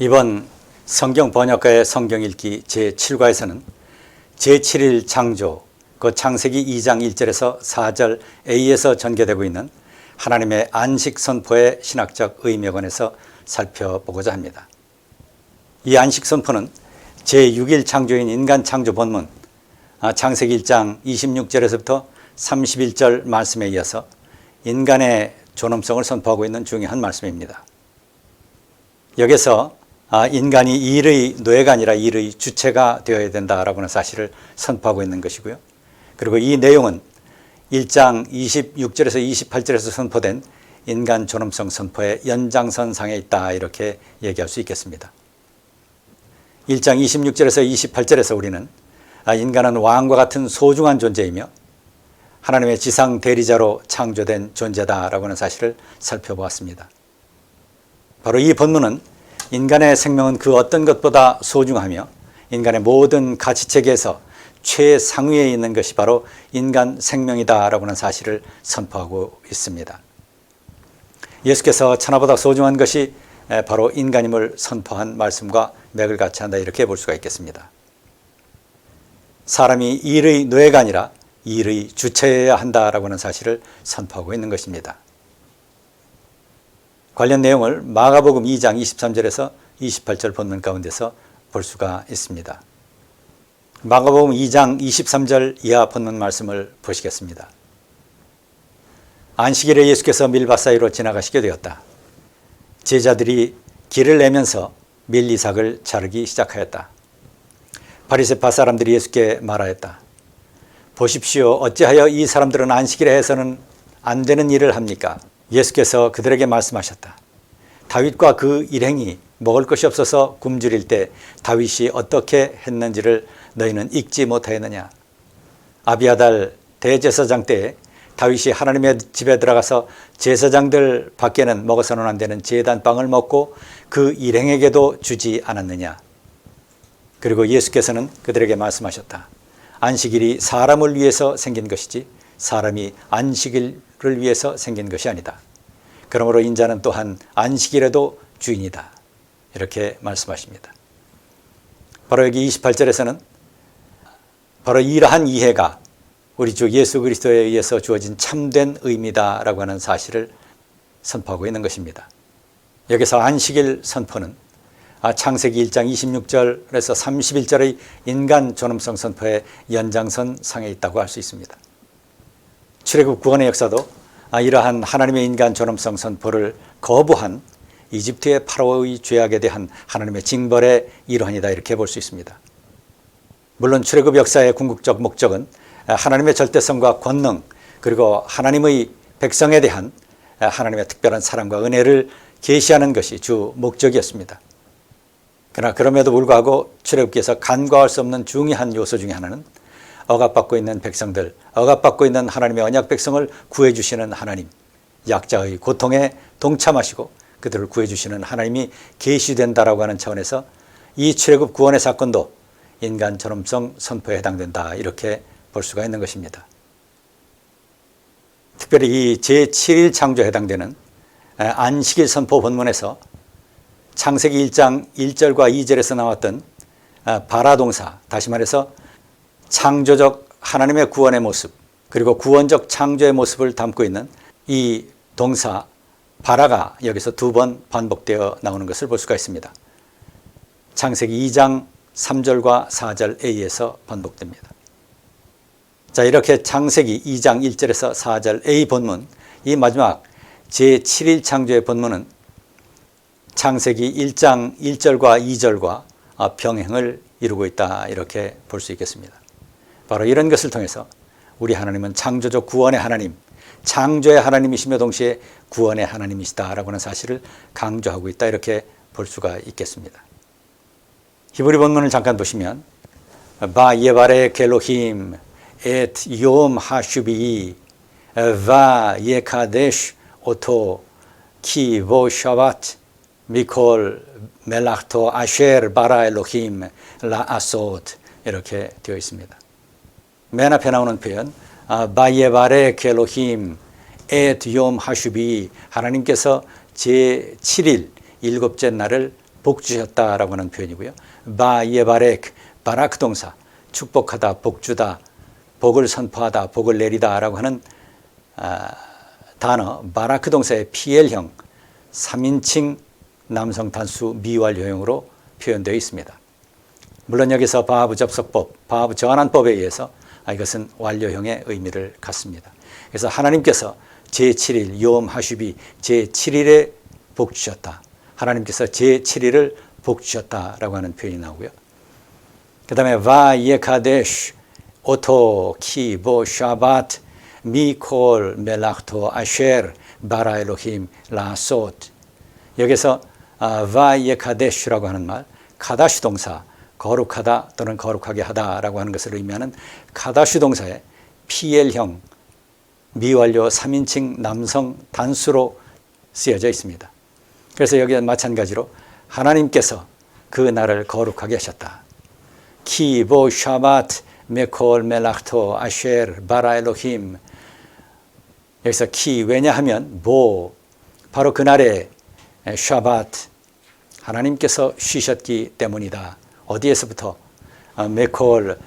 이번 성경 번역가의 성경 읽기 제7과에서는 제7일 창조, 그 창세기 2장 1절에서 4절 A에서 전개되고 있는 하나님의 안식 선포의 신학적 의미에 관해서 살펴보고자 합니다. 이 안식 선포는 제6일 창조인 인간 창조 본문 아, 창세기 1장 26절에서부터 31절 말씀에 이어서 인간의 존엄성을 선포하고 있는 중요한 말씀입니다. 여기서 아, 인간이 일의 노예가 아니라 일의 주체가 되어야 된다라고는 사실을 선포하고 있는 것이고요. 그리고 이 내용은 1장 26절에서 28절에서 선포된 인간 존엄성 선포의 연장선상에 있다 이렇게 얘기할 수 있겠습니다. 1장 26절에서 28절에서 우리는 아, 인간은 왕과 같은 소중한 존재이며 하나님의 지상 대리자로 창조된 존재다라고 하는 사실을 살펴보았습니다. 바로 이 본문은 인간의 생명은 그 어떤 것보다 소중하며 인간의 모든 가치체계에서 최상위에 있는 것이 바로 인간 생명이다라고 하는 사실을 선포하고 있습니다. 예수께서 천하보다 소중한 것이 바로 인간임을 선포한 말씀과 맥을 같이 한다 이렇게 볼 수가 있겠습니다. 사람이 일의 노예가 아니라 일의 주체여야 한다라고 하는 사실을 선포하고 있는 것입니다. 관련 내용을 마가복음 2장 23절에서 28절 본문 가운데서 볼 수가 있습니다. 마가복음 2장 23절 이하 본문 말씀을 보시겠습니다. 안식일에 예수께서 밀밭 사이로 지나가시게 되었다. 제자들이 길을 내면서 밀리삭을 자르기 시작하였다. 바리새파 사람들이 예수께 말하였다. 보십시오. 어찌하여 이 사람들은 안식일에 해서는 안 되는 일을 합니까? 예수께서 그들에게 말씀하셨다. 다윗과 그 일행이 먹을 것이 없어서 굶주릴 때 다윗이 어떻게 했는지를 너희는 읽지 못하였느냐? 아비아달 대제사장 때 다윗이 하나님의 집에 들어가서 제사장들 밖에는 먹어서는 안 되는 제단빵을 먹고 그 일행에게도 주지 않았느냐? 그리고 예수께서는 그들에게 말씀하셨다. 안식일이 사람을 위해서 생긴 것이지 사람이 안식일 을 위해서 생긴 것이 아니다. 그러므로 인자는 또한 안식일에도 주인이다. 이렇게 말씀하십니다. 바로 여기 28절에서는 바로 이러한 이해가 우리 주 예수 그리스도에 의해서 주어진 참된 의미다라고 하는 사실을 선포하고 있는 것입니다. 여기서 안식일 선포는 아, 창세기 1장 26절에서 31절의 인간 존엄성 선포의 연장선 상에 있다고 할 수 있습니다. 출애굽 구원의 역사도 아, 이러한 하나님의 인간 존엄성 선포를 거부한 이집트의 파라오의 죄악에 대한 하나님의 징벌의 일환이다 이렇게 볼 수 있습니다. 물론 출애굽 역사의 궁극적 목적은 하나님의 절대성과 권능 그리고 하나님의 백성에 대한 하나님의 특별한 사랑과 은혜를 계시하는 것이 주 목적이었습니다. 그러나 그럼에도 불구하고 출애굽기에서 간과할 수 없는 중요한 요소 중에 하나는 억압받고 있는 백성들, 억압받고 있는 하나님의 언약 백성을 구해 주시는 하나님, 약자의 고통에 동참하시고 그들을 구해 주시는 하나님이 계시된다라고 하는 차원에서 이 출애굽 구원의 사건도 인간 존엄성 선포에 해당된다 이렇게 볼 수가 있는 것입니다. 특별히 이 제7일 창조에 해당되는 안식일 선포 본문에서 창세기 1장 1절과 2절에서 나왔던 아, 바라 동사, 다시 말해서 창조적 하나님의 구원의 모습, 그리고 구원적 창조의 모습을 담고 있는 이 동사 바라가 여기서 두 번 반복되어 나오는 것을 볼 수가 있습니다. 창세기 2장 3절과 4절 A에서 반복됩니다. 자, 이렇게 창세기 2장 1절에서 4절 A 본문, 이 마지막 제7일 창조의 본문은 창세기 1장 1절과 2절과 병행을 이루고 있다 이렇게 볼 수 있겠습니다. 바로 이런 것을 통해서 우리 하나님은 창조적 구원의 하나님, 창조의 하나님이시며 동시에 구원의 하나님이시다라고 하는 사실을 강조하고 있다 이렇게 볼 수가 있겠습니다. 히브리 본문을 잠깐 보시면 바 예바레 오토 키보 샤바트 미콜 멜라흐토 아쉐르 바라 엘로힘 라 아소트 이렇게 되어 있습니다. 맨 앞에 나오는 표현 바예바레 켈로힘 에트욤 하슈비 하나님께서 제 7일 일곱째 날을 복 주셨다라고 하는 표현이고요. 바예바렉 바라크 동사 축복하다 복주다 복을 선포하다 복을 내리다라고 하는 아, 단어 바라크 동사의 PL형 3인칭 남성 단수 미완료형으로 표현되어 있습니다. 물론 여기서 바하부 접속법, 바하부 전환법에 의해서 아, 이것은 완료형의 의미를 갖습니다. 그래서 하나님께서 제7일 요음 하슈비 제7일에 복 주셨다. 하나님께서 제7일을 복 주셨다라고 하는 표현이 나오고요. 그 다음에 바 예카데슈 오토 키보 샤바트 미콜 멜락토 아쉐르 바라 엘로힘 라솥 여기서 바 예카데슈라고 하는 말 카다슈 동사 거룩하다 또는 거룩하게 하다라고 하는 것을 의미하는 카다슈 동사의 PL형 미완료 3인칭 남성 단수로 쓰여져 있습니다. 그래서 여기는 마찬가지로 하나님께서 그 날을 거룩하게 하셨다. 키보 샤바트 메콜 멜락토 아쉐르 바라 엘로힘 여기서 키 왜냐하면 보 바로 그날에 샤바트 하나님께서 쉬셨기 때문이다. 어디에서부터 아, 메콜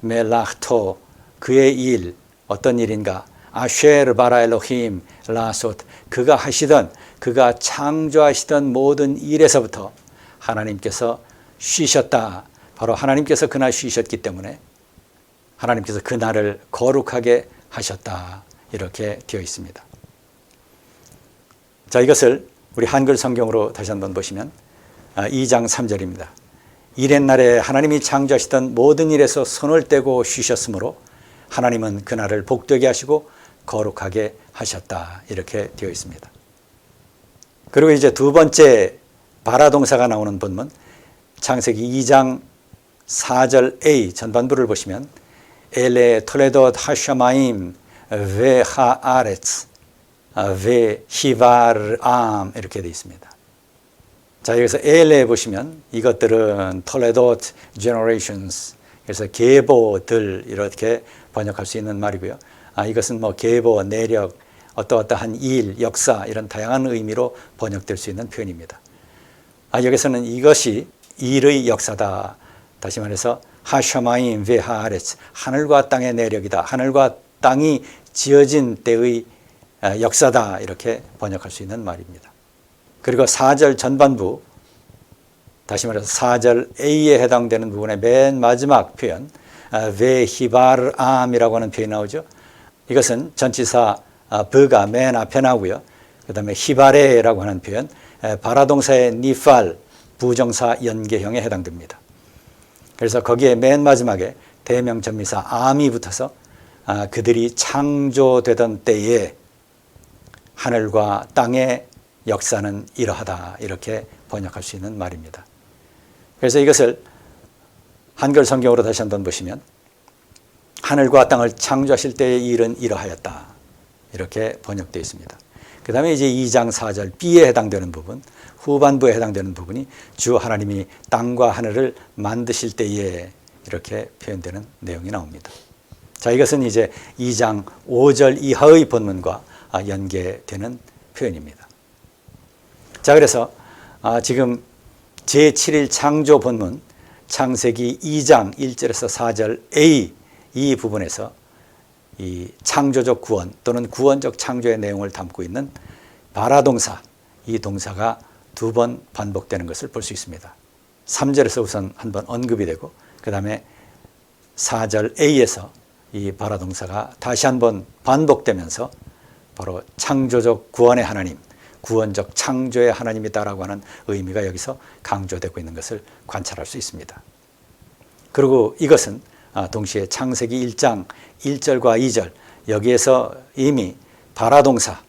멜락토 그의 일 어떤 일인가 아쉐르 바라 엘로힘 라솥 그가 하시던 그가 창조하시던 모든 일에서부터 하나님께서 쉬셨다. 바로 하나님께서 그날 쉬셨기 때문에 하나님께서 그날을 거룩하게 하셨다. 이렇게 되어 있습니다. 자, 이것을 우리 한글 성경으로 다시 한번 보시면 2장 아, 3절입니다. 이렛날에 하나님이 창조하시던 모든 일에서 손을 떼고 쉬셨으므로 하나님은 그날을 복되게 하시고 거룩하게 하셨다. 이렇게 되어 있습니다. 그리고 이제 두 번째 바라 동사가 나오는 본문 창세기 2장 4절 A 전반부를 보시면 엘레 톨레도 하샤마임 베 하 아레츠 베 히바르암 이렇게 되어 있습니다. 자 여기서 엘레 보시면 이것들은 톨레도 generations 그래서 계보들 이렇게 번역할 수 있는 말이고요. 아, 이것은 뭐 계보, 내력, 어떠어떠한 일, 역사 이런 다양한 의미로 번역될 수 있는 표현입니다. 아, 여기서는 이것이 일의 역사다. 다시 말해서 하샤마임 베하아레츠 하늘과 땅의 내력이다. 하늘과 땅이 지어진 때의 아, 역사다. 이렇게 번역할 수 있는 말입니다. 그리고 4절 전반부 다시 말해서 4절 A에 해당되는 부분의 맨 마지막 표현 베히바르암이라고 하는 표현이 나오죠. 이것은 전치사 버가 맨 앞에 나오고요. 그 다음에 히바레라고 하는 표현 바라동사의 니팔 부정사 연계형에 해당됩니다. 그래서 거기에 맨 마지막에 대명 전미사 암이 붙어서 아, 그들이 창조되던 때에 하늘과 땅의 역사는 이러하다 이렇게 번역할 수 있는 말입니다. 그래서 이것을 한글 성경으로 다시 한번 보시면 하늘과 땅을 창조하실 때의 일은 이러하였다. 이렇게 번역되어 있습니다. 그 다음에 이제 2장 4절 B에 해당되는 부분, 후반부에 해당되는 부분이 주 하나님이 땅과 하늘을 만드실 때에 이렇게 표현되는 내용이 나옵니다. 자, 이것은 이제 2장 5절 이하의 본문과 연계되는 표현입니다. 자, 그래서 아, 지금 제7일 창조 본문 창세기 2장 1절에서 4절 A 이 부분에서 이 창조적 구원 또는 구원적 창조의 내용을 담고 있는 바라 동사 이 동사가 두 번 반복되는 것을 볼 수 있습니다. 3절에서 우선 한 번 언급이 되고 그 다음에 4절 A에서 이 바라 동사가 다시 한 번 반복되면서 바로 창조적 구원의 하나님, 구원적 창조의 하나님이다라고 하는 의미가 여기서 강조되고 있는 것을 관찰할 수 있습니다. 그리고 이것은 아, 동시에 창세기 1장 1절과 2절 여기에서 이미 바라동사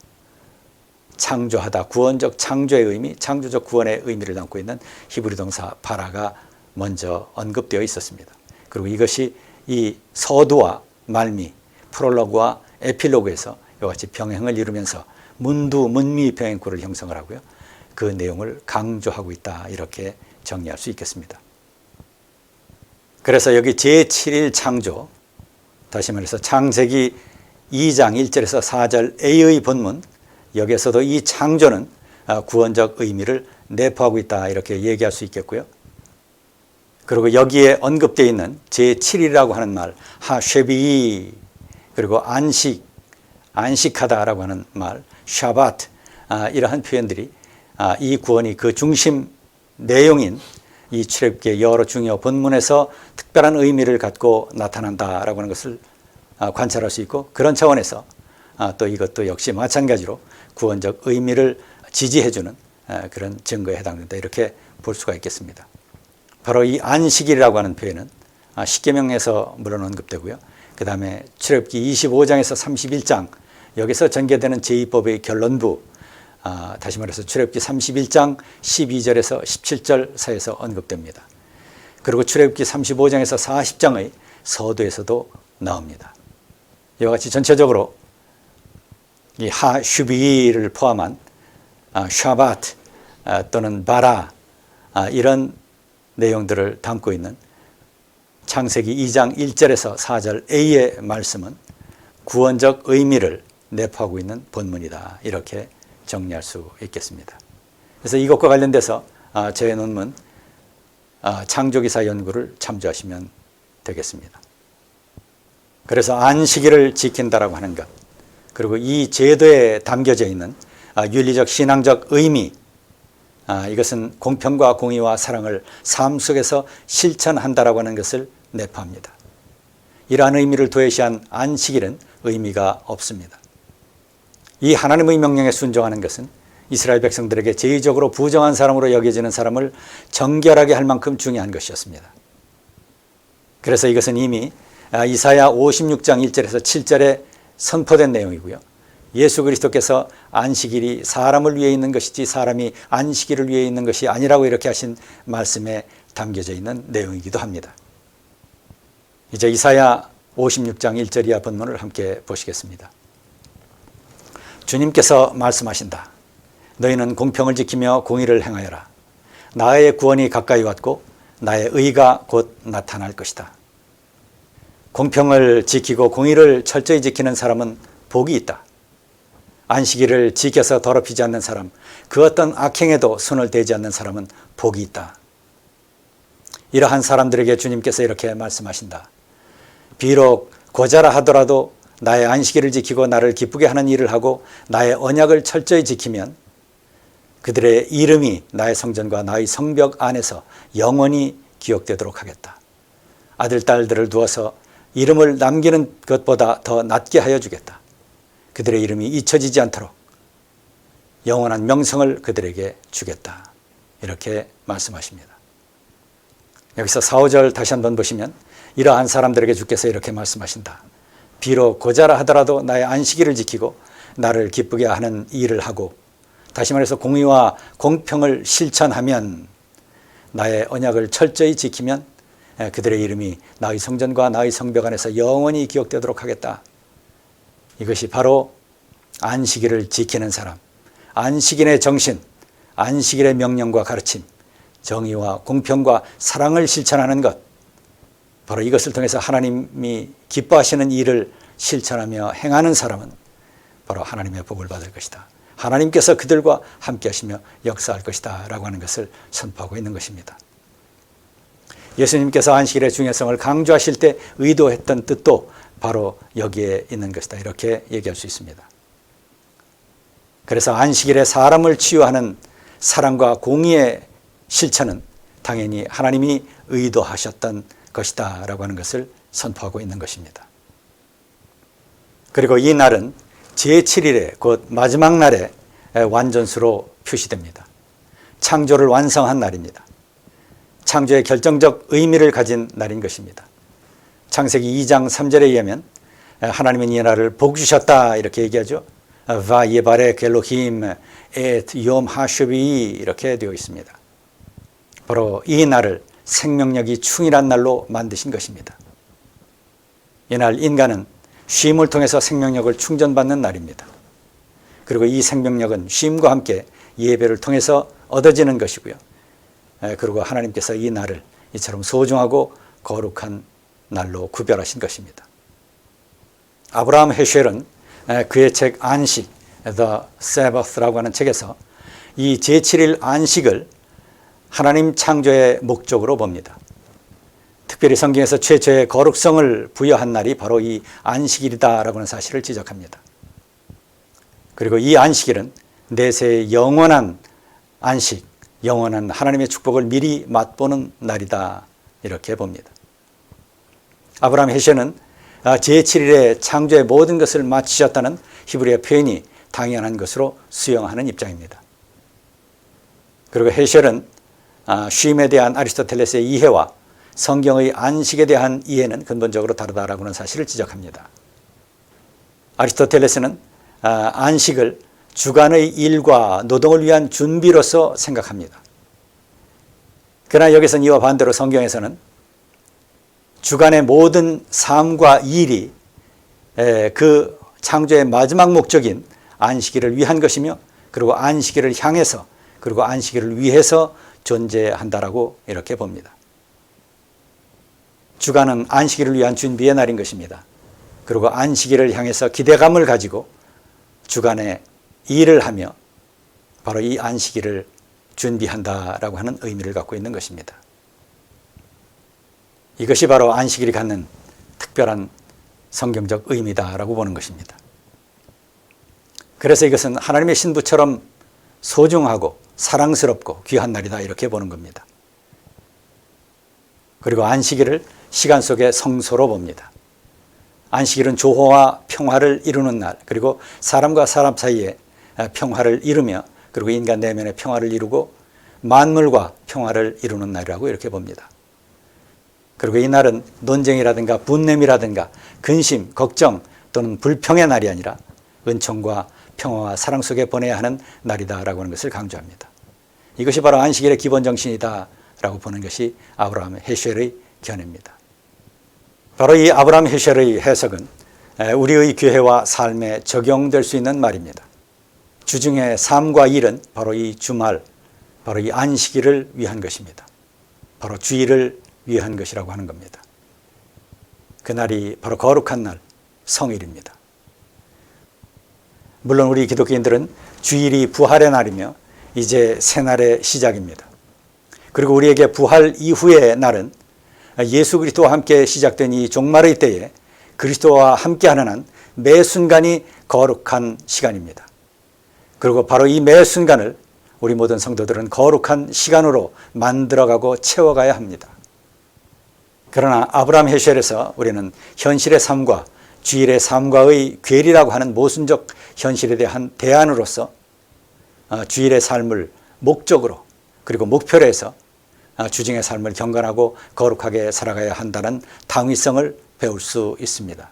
창조하다 구원적 창조의 의미 창조적 구원의 의미를 담고 있는 히브리 동사 바라가 먼저 언급되어 있었습니다. 그리고 이것이 이 서두와 말미 프롤로그와 에필로그에서 이와 같이 병행을 이루면서 문두 문미 병행구를 형성을 하고요. 그 내용을 강조하고 있다 이렇게 정리할 수 있겠습니다. 그래서 여기 제7일 창조, 다시 말해서 창세기 2장 1절에서 4절 A의 본문, 여기에서도 이 창조는 아, 구원적 의미를 내포하고 있다 이렇게 얘기할 수 있겠고요. 그리고 여기에 언급되어 있는 제7이라고 하는 말 하쉐비 그리고 안식 안식하다라고 하는 말 샤바트 아, 이러한 표현들이 아, 이 구원이 그 중심 내용인 이 출애굽기의 여러 중요 본문에서 특별한 의미를 갖고 나타난다라고 하는 것을 아, 관찰할 수 있고 그런 차원에서 아, 또 이것도 역시 마찬가지로 구원적 의미를 지지해주는 아, 그런 증거에 해당된다 이렇게 볼 수가 있겠습니다. 바로 이 안식일이라고 하는 표현은 아, 십계명에서 물론 언급되고요. 그 다음에 출애굽기 25장에서 31장 여기서 전개되는 제2법의 결론부 아, 다시 말해서 출애굽기 31장 12절에서 17절 사이에서 언급됩니다. 그리고 출애굽기 35장에서 40장의 서두에서도 나옵니다. 이와 같이 전체적으로 이 하슈비를 포함한 아, 샤바트 아, 또는 바라 아, 이런 내용들을 담고 있는 창세기 2장 1절에서 4절 A의 말씀은 구원적 의미를 내포하고 있는 본문이다. 이렇게 정리할 수 있겠습니다. 그래서 이것과 관련돼서 아, 제 논문 아, 창조기사 연구를 참조하시면 되겠습니다. 그래서 안식일을 지킨다라고 하는 것 그리고 이 제도에 담겨져 있는 아, 윤리적 신앙적 의미 아, 이것은 공평과 공의와 사랑을 삶 속에서 실천한다라고 하는 것을 내포합니다. 이러한 의미를 도외시한 안식일은 의미가 없습니다. 이 하나님의 명령에 순종하는 것은 이스라엘 백성들에게 제의적으로 부정한 사람으로 여겨지는 사람을 정결하게 할 만큼 중요한 것이었습니다. 그래서 이것은 이미 아, 이사야 56장 1절에서 7절에 선포된 내용이고요. 예수 그리스도께서 안식일이 사람을 위해 있는 것이지 사람이 안식일을 위해 있는 것이 아니라고 이렇게 하신 말씀에 담겨져 있는 내용이기도 합니다. 이제 이사야 56장 1절 이하 본문을 함께 보시겠습니다. 주님께서 말씀하신다. 너희는 공평을 지키며 공의를 행하여라. 나의 구원이 가까이 왔고 나의 의가 곧 나타날 것이다. 공평을 지키고 공의를 철저히 지키는 사람은 복이 있다. 안식일을 지켜서 더럽히지 않는 사람, 그 어떤 악행에도 손을 대지 않는 사람은 복이 있다. 이러한 사람들에게 주님께서 이렇게 말씀하신다. 비록 고자라 하더라도 나의 안식일을 지키고 나를 기쁘게 하는 일을 하고 나의 언약을 철저히 지키면 그들의 이름이 나의 성전과 나의 성벽 안에서 영원히 기억되도록 하겠다. 아들, 딸들을 두어서 이름을 남기는 것보다 더 낫게 하여 주겠다. 그들의 이름이 잊혀지지 않도록 영원한 명성을 그들에게 주겠다. 이렇게 말씀하십니다. 여기서 4, 5절 다시 한번 보시면 이러한 사람들에게 주께서 이렇게 말씀하신다. 비록 고자라 하더라도 나의 안식일을 지키고 나를 기쁘게 하는 일을 하고 다시 말해서 공의와 공평을 실천하면 나의 언약을 철저히 지키면 그들의 이름이 나의 성전과 나의 성벽 안에서 영원히 기억되도록 하겠다. 이것이 바로 안식일을 지키는 사람, 안식일의 정신, 안식일의 명령과 가르침, 정의와 공평과 사랑을 실천하는 것, 바로 이것을 통해서 하나님이 기뻐하시는 일을 실천하며 행하는 사람은 바로 하나님의 복을 받을 것이다. 하나님께서 그들과 함께 하시며 역사할 것이다. 라고 하는 것을 선포하고 있는 것입니다. 예수님께서 안식일의 중요성을 강조하실 때 의도했던 뜻도 바로 여기에 있는 것이다. 이렇게 얘기할 수 있습니다. 그래서 안식일에 사람을 치유하는 사랑과 공의의 실천은 당연히 하나님이 의도하셨던 것이다. 라고 하는 것을 선포하고 있는 것입니다. 그리고 이 날은 제7일에 곧 마지막 날에 완전수로 표시됩니다. 창조를 완성한 날입니다. 창조의 결정적 의미를 가진 날인 것입니다. 창세기 2장 3절에 의하면 하나님은 이 날을 복 주셨다 이렇게 얘기하죠. 바 예바레 겔로힘 에트욤 하쇼비 이렇게 되어 있습니다. 바로 이 날을 생명력이 충일한 날로 만드신 것입니다. 이날 인간은 쉼을 통해서 생명력을 충전받는 날입니다. 그리고 이 생명력은 쉼과 함께 예배를 통해서 얻어지는 것이고요. 그리고 하나님께서 이 날을 이처럼 소중하고 거룩한 날로 구별하신 것입니다. 아브라함 헤쉘은 그의 책 안식, The Sabbath라고 하는 책에서 이 제7일 안식을 하나님 창조의 목적으로 봅니다. 특별히 성경에서 최초의 거룩성을 부여한 날이 바로 이 안식일이다라고 하는 사실을 지적합니다. 그리고 이 안식일은 내세의 영원한 안식, 영원한 하나님의 축복을 미리 맛보는 날이다. 이렇게 봅니다. 아브라함 헤셔는 제7일에 창조의 모든 것을 마치셨다는 히브리어 표현이 당연한 것으로 수용하는 입장입니다. 그리고 헤셜은 쉼에 대한 아리스토텔레스의 이해와 성경의 안식에 대한 이해는 근본적으로 다르다라고 하는 사실을 지적합니다. 아리스토텔레스는 안식을 주간의 일과 노동을 위한 준비로서 생각합니다. 그러나 여기서는 이와 반대로 성경에서는 주간의 모든 삶과 일이 그 창조의 마지막 목적인 안식일을 위한 것이며 그리고 안식일을 향해서 그리고 안식일을 위해서 존재한다라고 이렇게 봅니다. 주간은 안식일을 위한 준비의 날인 것입니다. 그리고 안식일을 향해서 기대감을 가지고 주간에 일을 하며 바로 이 안식일을 준비한다라고 하는 의미를 갖고 있는 것입니다. 이것이 바로 안식일이 갖는 특별한 성경적 의미다라고 보는 것입니다. 그래서 이것은 하나님의 신부처럼 소중하고 사랑스럽고 귀한 날이다 이렇게 보는 겁니다. 그리고 안식일을 시간 속의 성소로 봅니다. 안식일은 조화와 평화를 이루는 날, 그리고 사람과 사람 사이에 평화를 이루며, 그리고 인간 내면의 평화를 이루고 만물과 평화를 이루는 날이라고 이렇게 봅니다. 그리고 이 날은 논쟁이라든가 분냄이라든가 근심, 걱정 또는 불평의 날이 아니라 은총과 평화와 사랑 속에 보내야 하는 날이다라고 하는 것을 강조합니다. 이것이 바로 안식일의 기본 정신이다라고 보는 것이 아브라함 헤쉘의 견해입니다. 바로 이 아브라함 헤쉘의 해석은 우리의 교회와 삶에 적용될 수 있는 말입니다. 주중의 삶과 일은 바로 이 주말, 바로 이 안식일을 위한 것입니다. 바로 주일을 위한 것이라고 하는 겁니다. 그날이 바로 거룩한 날, 성일입니다. 물론 우리 기독교인들은 주일이 부활의 날이며 이제 새날의 시작입니다. 그리고 우리에게 부활 이후의 날은 예수 그리스도와 함께 시작된 이 종말의 때에 그리스도와 함께하는 한 매 순간이 거룩한 시간입니다. 그리고 바로 이 매 순간을 우리 모든 성도들은 거룩한 시간으로 만들어가고 채워가야 합니다. 그러나 아브라함 헤쉘에서 우리는 현실의 삶과 주일의 삶과의 괴리라고 하는 모순적 현실에 대한 대안으로서 주일의 삶을 목적으로 그리고 목표로 해서 주중의 삶을 경건하고 거룩하게 살아가야 한다는 당위성을 배울 수 있습니다.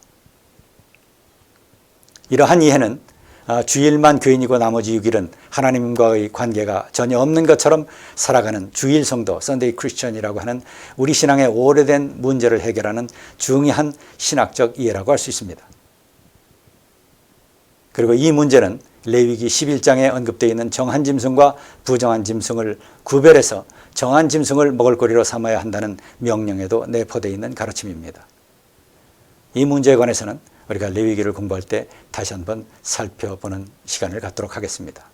이러한 이해는 주일만 교인이고 나머지 6일은 하나님과의 관계가 전혀 없는 것처럼 살아가는 주일 성도, 썬데이 크리스천이라고 하는 우리 신앙의 오래된 문제를 해결하는 중요한 신학적 이해라고 할 수 있습니다. 그리고 이 문제는 레위기 11장에 언급되어 있는 정한 짐승과 부정한 짐승을 구별해서 정한 짐승을 먹을거리로 삼아야 한다는 명령에도 내포되어 있는 가르침입니다. 이 문제에 관해서는 우리가 레위기를 공부할 때 다시 한번 살펴보는 시간을 갖도록 하겠습니다.